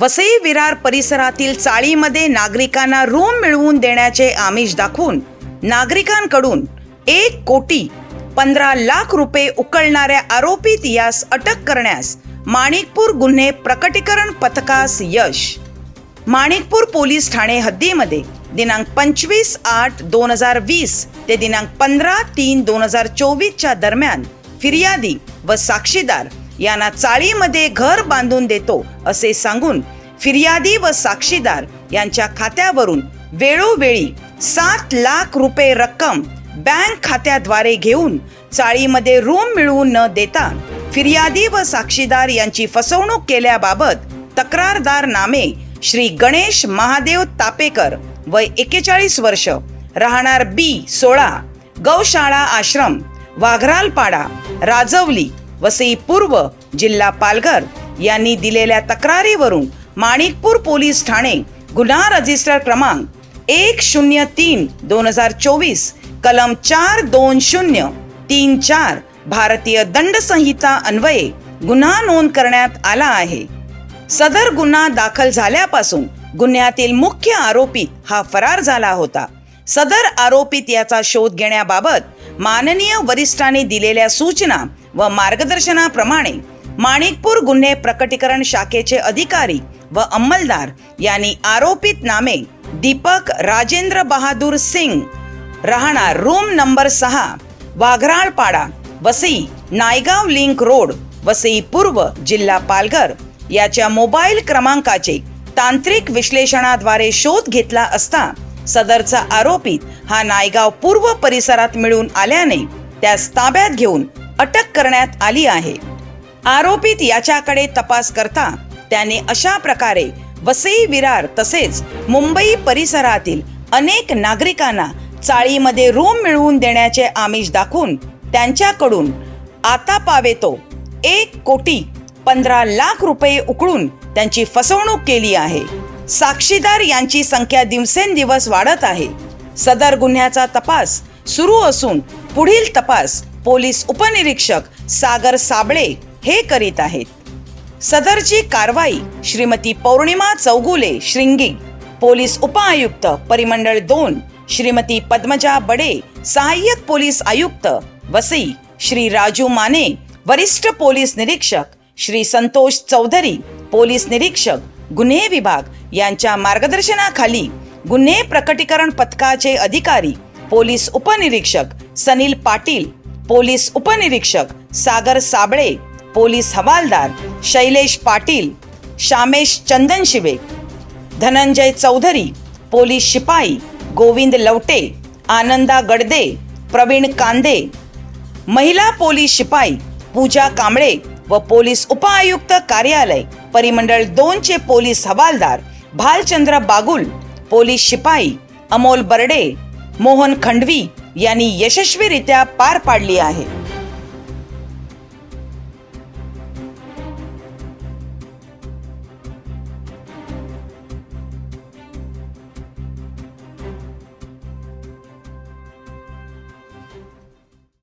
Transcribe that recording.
वसई विरार परिसरातील चाळीमध्ये नागरिकांना रूम मिळवून देण्याचे आमिष दाखवून नागरिकांकडून एक कोटी पंधरा लाख रुपये उकळणाऱ्या आरोपीत यास अटक करण्यास माणिकपूर गुन्हे प्रकटीकरण पथकास यश. माणिकपूर पोलीस ठाणे हद्दीमध्ये दिनांक पंचवीस आठ दोन हजार वीस ते दिनांक पंधरा तीन दोन हजार चोवीसच्या दरम्यान फिर्यादी व साक्षीदार यांना चाळीमध्ये घर बांधून देतो असे सांगून फिर्यादी व साक्षीदार यांच्या खात्यावरून वेळोवेळी सात लाख रुपये रक्कम बँक खात्याद्वारे घेऊन चाळीमध्ये रूम मिळवून न देता फिर्यादी व साक्षीदार यांची फसवणूक केल्याबाबत तक्रारदार नामे श्री गणेश महादेव तापेकर वय एकेचाळीस वर्ष राहणार बी सोळा गौशाळा आश्रम वाघरालपाडा राजवली वसई पूर्व जिल्हा पालघर यांनी दिलेल्या तक्रारीवरून माणिकपूर पोलीस ठाणे गुन्हा रजिस्टर क्रमांक एक शून्य तीन दोन हजार चोवीस कलम चार दोन शून्य तीन चार भारतीय दंड संहिता अन्वये गुन्हा नोंद करण्यात आला आहे. सदर गुन्हा दाखल झाल्यापासून गुन्ह्यातील मुख्य आरोपी हा फरार झाला होता. सदर आरोपीत याचा शोध घेण्याबाबत माननीय वरिष्ठांनी दिलेल्या सूचना व मार्गदर्शनाप्रमाणे माणिकपूर गुन्हे प्रकटीकरण शाखेचे अधिकारी व अंमलदार यांनी आरोपित नामे दीपक राजेंद्र बहादूर सिंग राहणार रूम नंबर सहा वाघराळपाडा वसई नायगाव लिंक रोड वसई पूर्व जिल्हा पालघर याच्या मोबाईल क्रमांकाचे तांत्रिक विश्लेषणाद्वारे शोध घेतला असता सदरचा आरोपी हा नायगाव पूर्व परिसरात मिळून आल्याने त्यास ताब्यात घेऊन अटक करण्यात आली आहे. आरोपीत याच्याकडे तपास करता त्याने अशा प्रकारे वसई विरार तसेच मुंबई परिसरातील अनेक नागरिकांना चाळीमध्ये रूम मिळवून देण्याचे आमिष दाखवून त्यांच्याकडून आता पावे तो एक कोटी पंधरा लाख रुपये उकळून त्यांची फसवणूक केली आहे. साक्षीदार यांची संख्या दिवसेंदिवस वाढत आहे. सदर गुन्ह्याचा तपास सुरू असून पुढील तपास पोलीस उपनिरीक्षक सागर साबळे हे करीत आहेत. सदरची कारवाई श्रीमती पौर्णिमा चौगुले श्रिंगी पोलीस उपआयुक्त परिमंडळ दोन श्रीमती पद्मजा बडे सहाय्यक पोलीस आयुक्त वसई श्री राजू माने वरिष्ठ पोलीस निरीक्षक श्री संतोष चौधरी पोलीस निरीक्षक गुन्हे विभाग यांच्या मार्गदर्शनाखाली गुन्हे प्रकटीकरण पथकाचे अधिकारी पोलीस उपनिरीक्षक सनील पाटील पोलीस उपनिरीक्षक सागर साबळे पोलीस हवालदार शैलेश पाटील शामेश चंदनशिवे धनंजय चौधरी पोलीस शिपाई गोविंद लवटे आनंदा गडदे प्रवीण कांदे महिला पोलीस शिपाई पूजा कांबळे व पोलीस उपआयुक्त कार्यालय. परिमंडळ दोनचे पोलीस हवालदार भालचंद्र बागुल पोलीस शिपाई अमोल बर्डे मोहन खंडवी यांनी यशस्वीरित्या पार पाडली आहे.